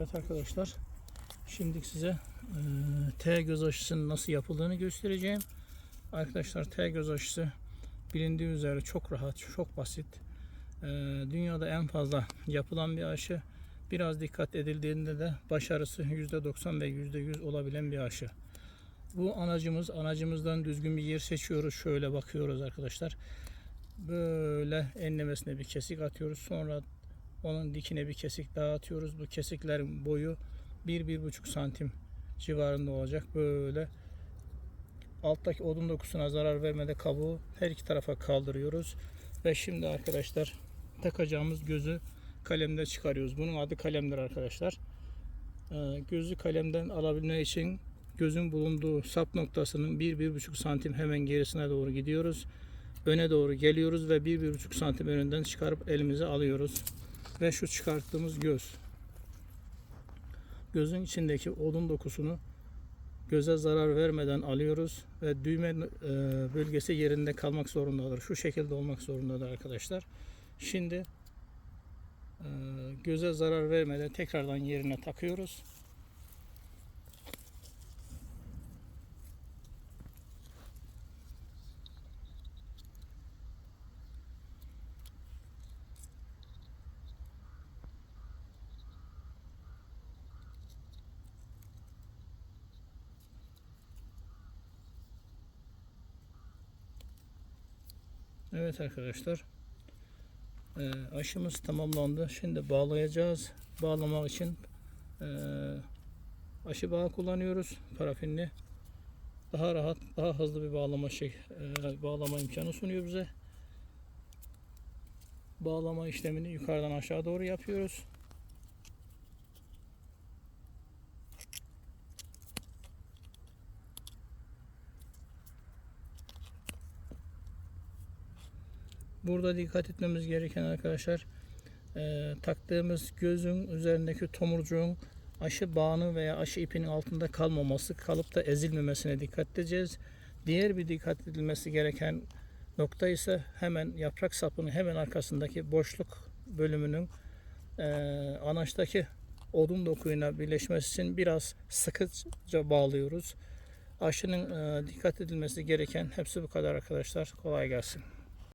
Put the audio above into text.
Evet arkadaşlar, şimdi size T göz aşısının nasıl yapıldığını göstereceğim. Arkadaşlar T göz aşısı bilindiği üzere çok rahat, çok basit. Dünyada en fazla yapılan bir aşı. Biraz dikkat edildiğinde de başarısı %90 ve %100 olabilen bir aşı. Bu anacımız, anacımızdan düzgün bir yer seçiyoruz. Şöyle bakıyoruz arkadaşlar. Böyle enlemesine bir kesik atıyoruz. Sonra onun dikine bir kesik daha atıyoruz. Bu kesiklerin boyu 1-1,5 santim civarında olacak. Böyle alttaki odun dokusuna zarar vermede kabuğu her iki tarafa kaldırıyoruz. Ve şimdi arkadaşlar takacağımız gözü kalemde çıkarıyoruz. Bunun adı kalemdir arkadaşlar. Ee, gözü kalemden alabilmek için gözün bulunduğu sap noktasının 1-1,5 santim hemen gerisine doğru gidiyoruz. Öne doğru geliyoruz ve 1-1,5 santim önünden çıkarıp elimize alıyoruz ve şu çıkarttığımız göz. Gözün içindeki odun dokusunu göze zarar vermeden alıyoruz ve düğme e, bölgesi yerinde kalmak zorundadır. Şu şekilde olmak zorundadır arkadaşlar. Şimdi e, göze zarar vermeden tekrardan yerine takıyoruz. Evet arkadaşlar. Ee, aşımız tamamlandı. Şimdi bağlayacağız. Bağlamak için e, aşı bağı kullanıyoruz. Parafinli. Daha rahat, daha hızlı bir bağlama şey, e, bağlama imkanı sunuyor bize. Bağlama işlemini yukarıdan aşağı doğru yapıyoruz. Burada dikkat etmemiz gereken arkadaşlar e, taktığımız gözün üzerindeki tomurcuğun aşı bağını veya aşı ipinin altında kalmaması, kalıp da ezilmemesine dikkat edeceğiz. Diğer bir dikkat edilmesi gereken nokta ise hemen yaprak sapının hemen arkasındaki boşluk bölümünün e, anaçtaki odun dokuyuna birleşmesi için biraz sıkıca bağlıyoruz. Aşının e, dikkat edilmesi gereken hepsi bu kadar arkadaşlar. Kolay gelsin.